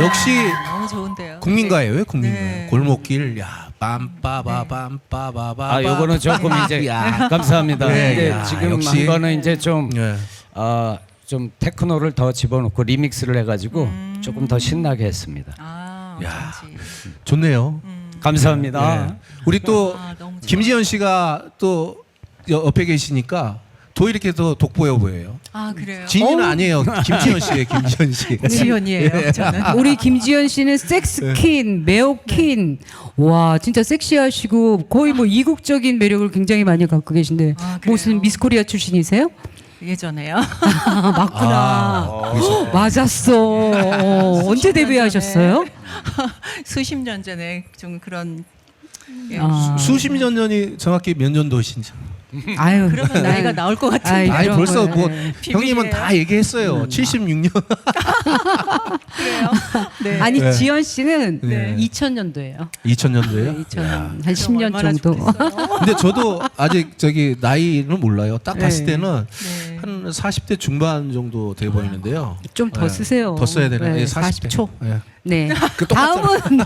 역시 너무 좋은데요. 국민가예요, 국민가. 네. 골목길 야 빰빠바밤빠바바. 아, 요거는 조금 이제 야. 감사합니다. 네, 근데 야, 지금 역시. 한 거는 이제 좀 예. 어, 좀 테크노를 더 집어넣고 리믹스를 해가지고 음. 조금 더 신나게 했습니다. 아, 야. 어쩐지. 좋네요. 음. 감사합니다. 예. 우리 또 아, 너무 좋아. 김지현 씨가 또 여- 옆에 계시니까 더 이렇게 더 독보여 보여요. 아 그래요. 지인은 아니에요. 김지현 씨예요, 김지현 씨. 지연이에요. 저는. 우리 김지현 씨는 섹스퀸, 매혹퀸. 와, 진짜 섹시하시고 거의 뭐 이국적인 매력을 굉장히 많이 갖고 계신데 아, 그래요? 무슨 미스코리아 출신이세요? 예전에요. 아, 맞구나. 아, 헉, 맞았어. 어, 언제 데뷔하셨어요? 수십 년 전에 좀 그런. 예. 아, 수십 년 전이 정확히 몇 년도신지. 아유. 그러면 나이가 나올 것 같은데. 아이, 아니 그런 벌써 거예요. 뭐 네. 형님은 비밀이에요. 다 얘기했어요. 76년. 그래요. 네. 아니 네. 지현 씨는 네. 2000년도예요. 2000년도예요. 2000년 한 그럼 10년 얼마나 정도. 좋겠어요. 근데 저도 아직 저기 나이는 몰라요. 딱 봤을 네. 때는 네. 한 40대 중반 정도 돼 보이는데요. 좀 더 네. 쓰세요. 더 써야 되나? 네, 예, 40대. 40초. 예. 네. 그 똑같잖아요. 다음은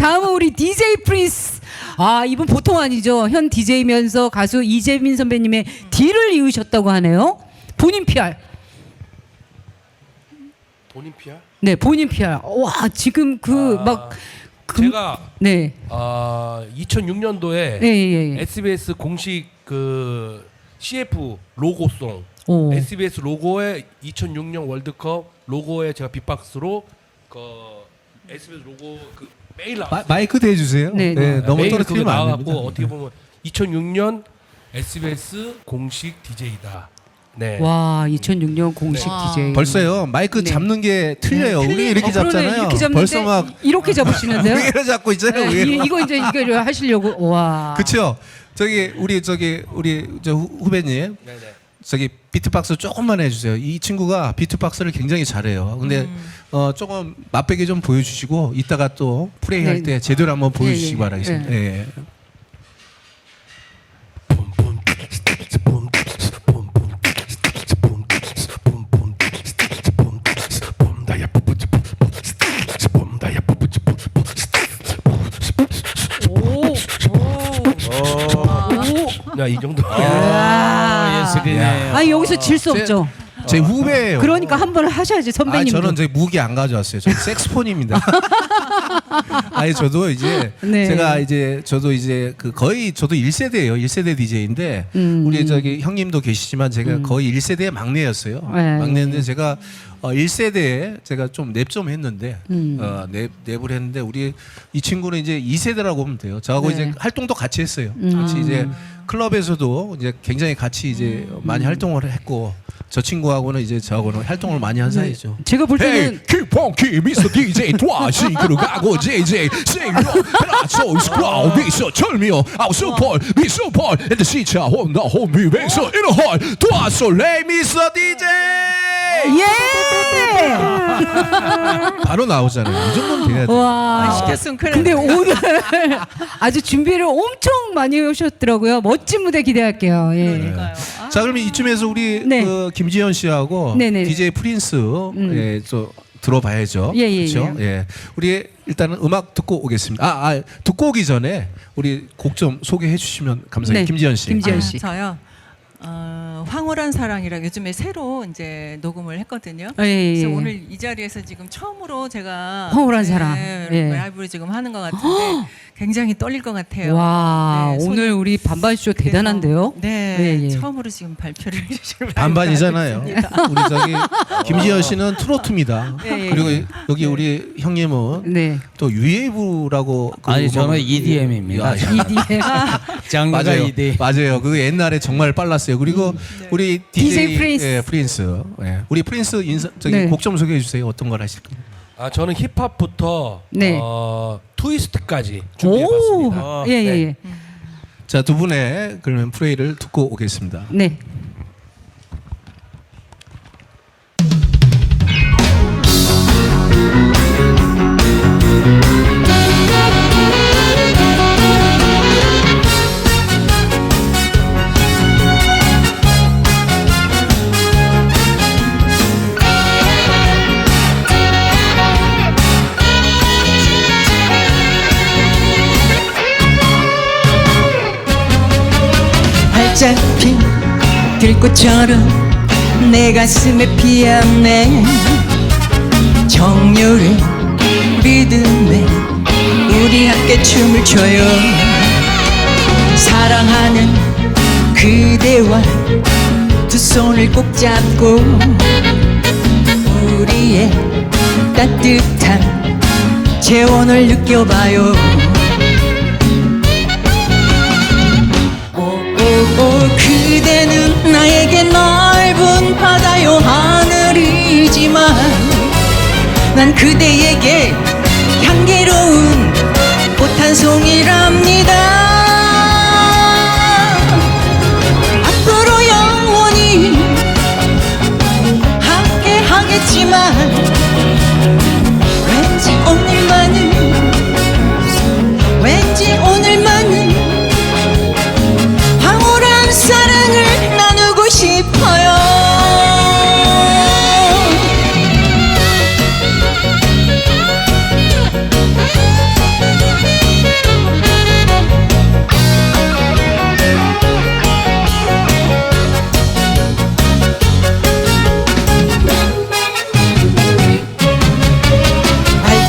다음은 우리 DJ 프린스. 아 이분 보통 아니죠. 현 DJ면서 가수 이재민 선배님의 D를 이으셨다고 하네요. 본인 PR. 본인 PR? 네, 본인 PR. 와 지금 그 아, 막 제가 네. 아 2006년도에 네, 예, 예. SBS 공식 그 CF 로고송 오. SBS 로고에 2006년 월드컵 로고에 제가 빅박스로 그 SBS 로고 그 메일 나 마, 마이크 대주세요. 네, 네, 네. 너무 그게 떨어뜨리면 안 나와갖고 됩니다. 어떻게 보면 2006년 SBS 공식 DJ다. 네. 와 2006년 공식 네. DJ. 벌써요. 마이크 네. 잡는 게 틀려요. 네, 우리 이렇게 어, 그러네. 잡잖아요. 이렇게 잡는데 벌써 막 이렇게 잡으시는데요? 위로 잡고 있어요. 네, 위로. 이, 이거 이제 이거 하시려고 와. 그렇죠. 저기 우리 저기 우리 저 후- 후배님 네네. 저기 비트박스 조금만 해주세요. 이 친구가 비트박스를 굉장히 잘해요. 근데 음. 어 조금 맛배기 좀 보여주시고 이따가 또 플레이 할 네. 때 제대로 한번 보여주시기 예, 예. 바라겠습니다. 예. 예. 오. 야이 정도. 아, 예술이네요. 아 여기서 질 수 제- 없죠. 제 후배예요. 그러니까 한 번 하셔야지 아, 선배님. 저는 저희 무기 안 가져왔어요. 저 색스폰입니다. 아니 저도 이제 네. 제가 이제 저도 이제 그 거의 저도 1세대예요. 1세대 DJ인데 음. 우리 저기 형님도 계시지만 제가 거의 1세대의 막내였어요. 네. 막내인데 제가 어 1세대에 제가 좀랩좀 했는데 음. 어 랩, 랩을 했는데 우리 이 친구는 이제 2세대라고 보면 돼요. 저하고 네. 이제 활동도 같이 했어요. 음. 같이 이제 클럽에서도 이제 굉장히 같이 이제 음. 많이 활동을 했고 저 친구하고는 이제 저하고는 활동을 많이 한 사이죠. 제가 볼 때는 펑키 미스터 DJ 트와시그로 가고 JJ 세이로 라소 스크라우 미스터 철미어 아우스펄 미스펄 엔드 시차 혼다 혼비 백서 이러헐 트와소 레이 미스터 DJ. 예. 바로 나오잖아요 이 정도는 돼야 돼 와. 아, 시켰으면 큰일 근데. 오늘 아주 준비를 엄청 많이 해오셨더라고요. 멋진 무대 기대할게요. 예. 그러니까요. 아, 자 그러면 이쯤에서 우리 네. 그 김지현 씨하고 네네. DJ 프린스 음. 예, 또 들어봐야죠. 예, 예, 그렇죠? 예. 우리 일단은 음악 듣고 오겠습니다. 아, 아 듣고 오기 전에 우리 곡 좀 소개해 주시면 감사해요. 네. 김지현 씨. 김지현 아, 씨. 저요. 어, 황홀한 사랑이라 요즘에 새로 이제 녹음을 했거든요. 예, 예, 그래서 예. 오늘 이 자리에서 지금 처음으로 제가 황홀한 네, 사랑. 예. 라이브를 지금 하는 것 같은데 굉장히 떨릴 것 같아요. 와 네, 오늘 손이- 우리 반반 쇼 그래서- 대단한데요. 네, 예, 예. 처음으로 지금 발표를 해주시는 반반이잖아요. 우리 저기 김지현 씨는 트로트입니다. 예, 예. 그리고 여기 우리 형님은 네. 또 유에이브라고 그 아니 저는 EDM입니다. 야, EDM. 장르가 맞아요. EDM. 맞아요. 그 옛날에 정말 빨랐어요. 그리고 우리 DJ, DJ 프린스. 예, 프린스. 예. 우리 프린스 인사 저기 네. 곡좀 소개해 주세요. 어떤 걸 하실 건가요? 아 저는 힙합부터 네. 어, 트위스트까지 오. 준비해봤습니다. 예, 예, 네. 예. 자, 두 분의 그러면 프레이를 듣고 오겠습니다. 네. 활짝 핀 들꽃처럼 내 가슴에 피었네 정열의 리듬에 우리 함께 춤을 춰요. 사랑하는 그대와 두 손을 꼭 잡고 우리의 따뜻한 재원을 느껴봐요 그대는 나에게 넓은 바다요 하늘이지만 난 그대에게 향기로운 꽃 한 송이랍니다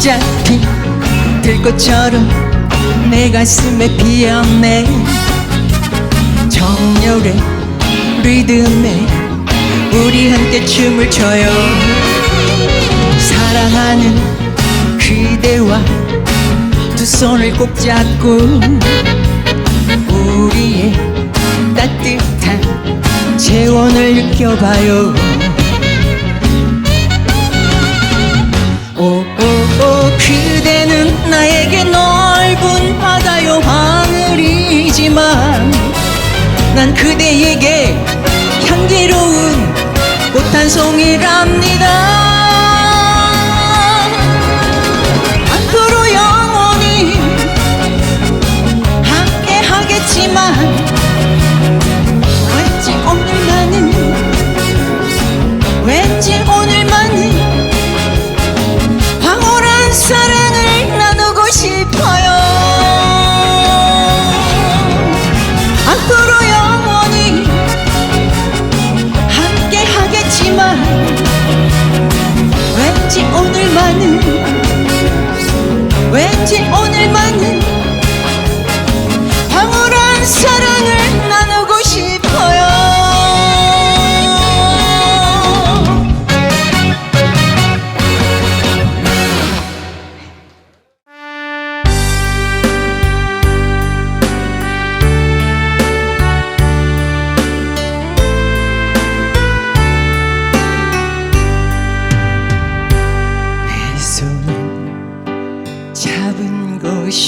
핀 들꽃처럼 내 가슴에 피었네 정열의 리듬에 우리 함께 춤을 춰요. 사랑하는 그대와 두 손을 꼭 잡고 우리의 따뜻한 재원을 느껴봐요 그대는 나에게 넓은 바다요 하늘이지만 난 그대에 왠지 오늘만은 왠지 오늘만은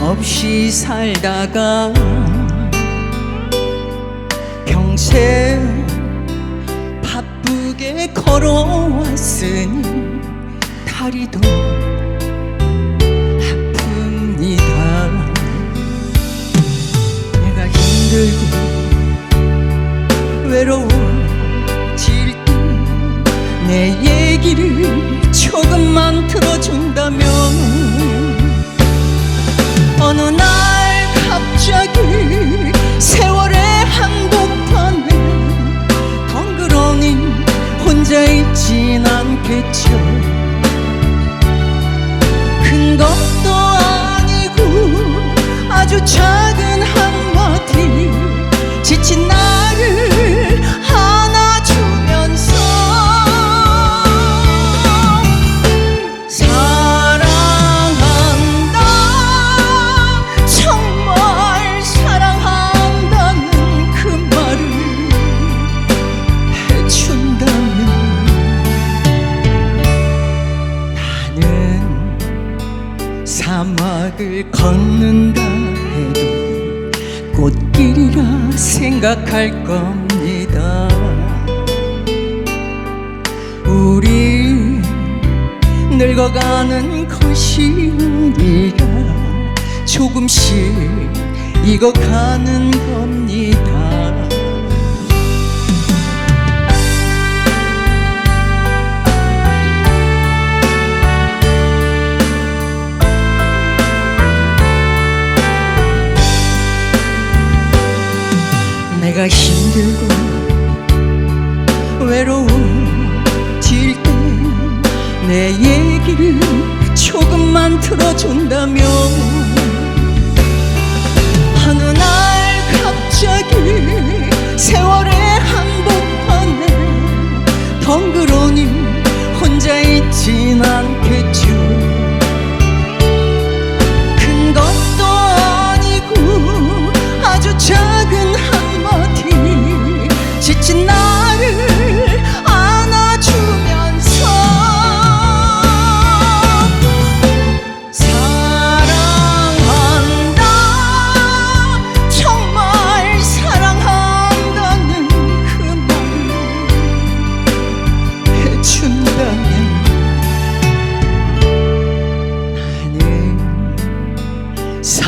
없이 살다가 평생 바쁘게 걸어왔으니 다리도 아픕니다. 내가 힘들고 외로워질 때내 아 할 겁니다. 우리 늙어가는 것이 아니라 조금씩 익어가는 겁니다 내가 힘들고 외로워질 때 내 얘기를 조금만 들어준다면 어느 날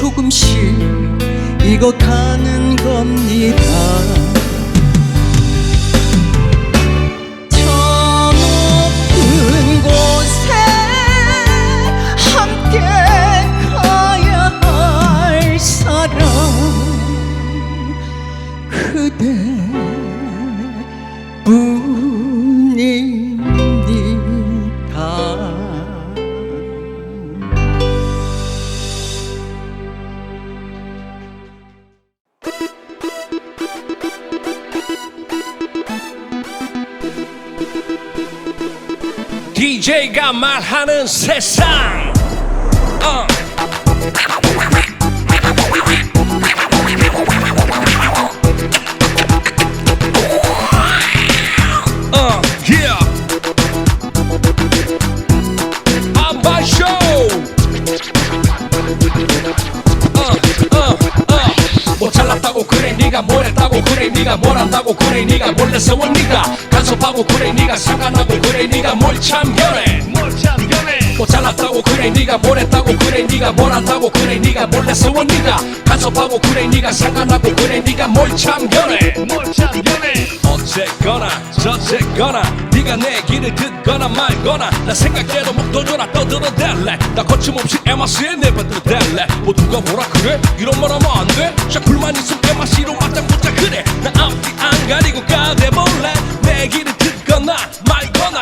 조금씩 익어가는 겁니다 말하는 세상. 어. 어. 어. 뭐 잘났다고 그래 네가 몰래 세워 네가 간섭하고 그래 네가 상관하고 그래 네가 뭘 참견해 뭐 잘났다고 그래 네가 뭘 했다고 그래 네가 뭘 한다고 그래 네가 몰래 세워 네가 간섭하고 그래 네가 상관하고 그래 네가 뭘 참견해 뭘 참견해 어쨌거나 저쨌거나 네가 내 길을 듣거나 말거나 나 생각대로 목도줘라 떠들어댈래 나 거침없이 MRC에 내뱉어댈래 뭐 누가 뭐라 그래 이런 말 하면 안돼 샤쿨만 있으면 MRC로 맞장 붙자 그래 나 앞뒤 안 가리고 까대볼래 내 길을 듣거나 말거나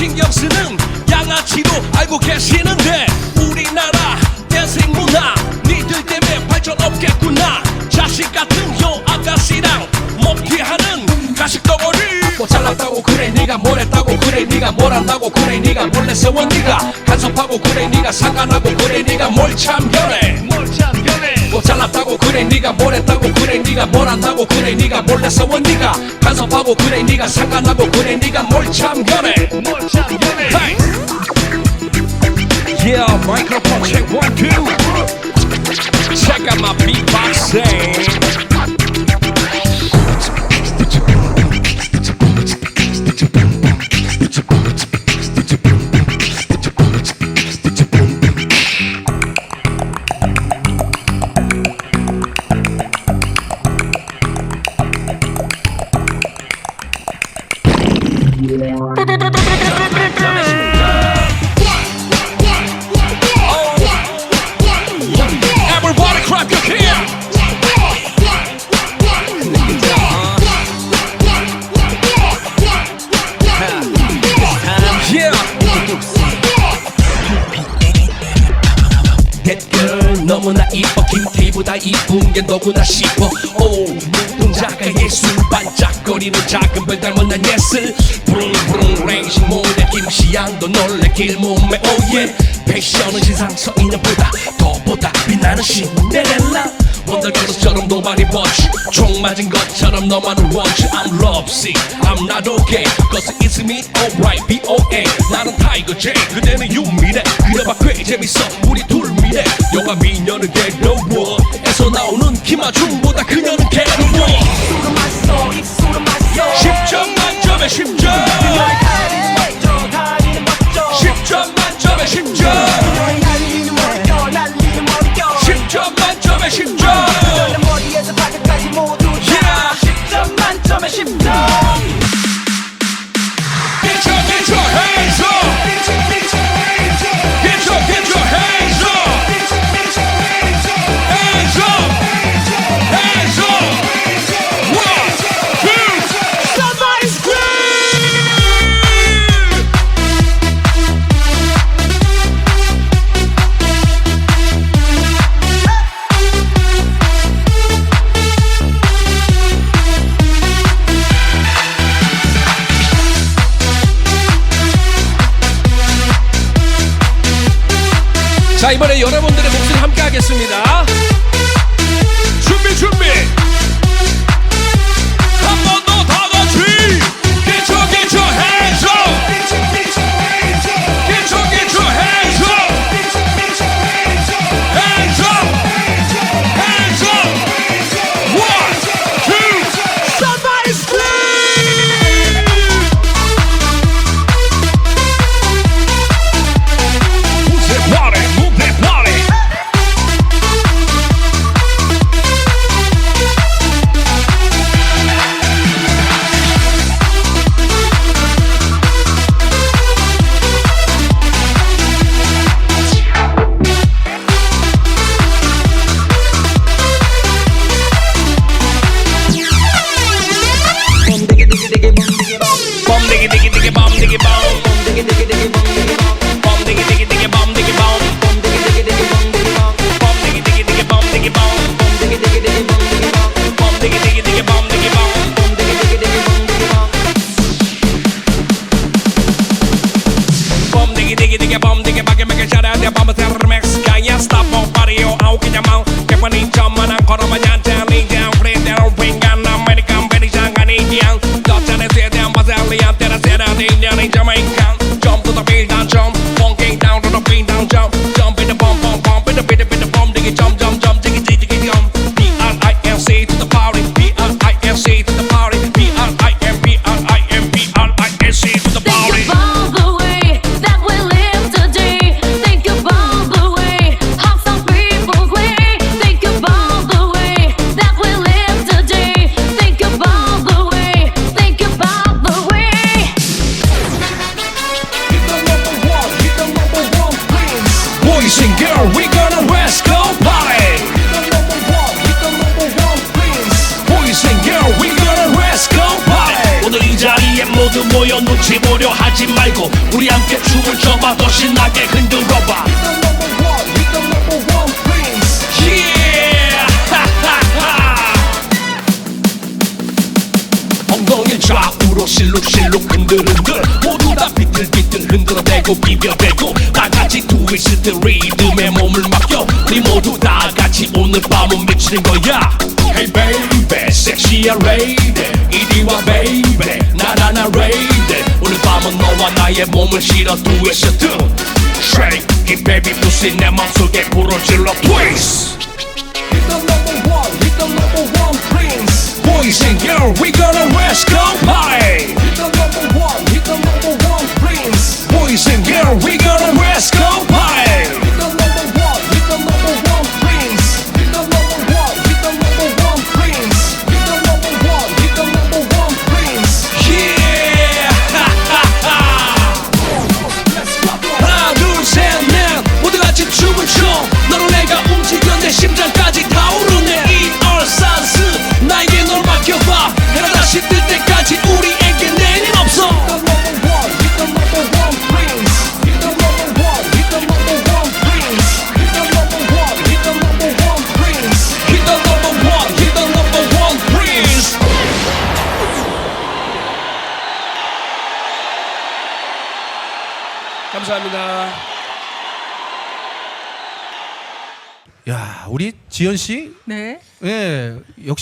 신경 쓰는 양아치로 알고 계시는데 우리나라 댄싱 문화 니들 때문에 발전 없겠구나. 자식 같은 요 아가씨랑 먹튀하는 가식 덩어리. 뭐 잘났다고 그래 네가 뭘 했다고 그래 네가 뭘 한다고 그래 네가 몰래 세워 네가 간섭하고 그래 네가 상관하고 그래 네가 뭘 참견해 잘났다고 그래 네가 뭘 했다고 그래 네가 뭘 한다고 그래 네가 몰래 세워 네가 간섭하고 그래 네가 상관하고 그래 네가 뭘 참견해 뭘 참견해 hey. Yeah, microphone check one two. Check out my beatboxing. 너무나 이뻐. 김태희보다 이쁜 게 너구나 싶어. 오 눈동자가 예술 반짝거리는 작은 별 닮은 난 예슬 레이싱 모델 김시양도 놀래 길 몸에 오예 패션은 시상서 인연보다 더보다 빛나는 신데렐라. 원더걸스처럼 노발이 버치 총 맞은 것처럼 너만을 원치 I'm lovesick I'm not okay. Cause it's me alright B.O.A 나는 타이거 J. 그대는 유미래. 그래봐 꽤 재밌어. 우리 둘 미래. 영화 미녀는 괴로워. 에서 나오는 김아중보다 그녀는 괴로워. 10점 만점에 10점. 10점 만점에 10점. 10점 만점에 10점. Yeah 10점 만점에 10점 자 이번에 여러분들의 목소리 함께 하겠습니다. 준비 준비 llamado, que fue ninja, manan, coro, mayante, 더 신나게 흔들어봐. 좌우로 실룩실룩 흔들흔들. 모두 다 비틀비틀 흔들어대고 비벼대고 다같이 트위스트 리듬에 몸을 맡겨. 우리 모두 다같이 오늘 밤은 미치는 거야. Hey baby 섹시한 레이디 이리와 baby 나나나 레이디 나의 몸을 실어 Shake it baby pussy 내 맘속에 Hit the number one, hit the number one prince Boys and girls we gonna rest go high Hit the number one, hit the number one prince Boys and girls we gonna rest go high 지연 씨, 네. 예, 역시.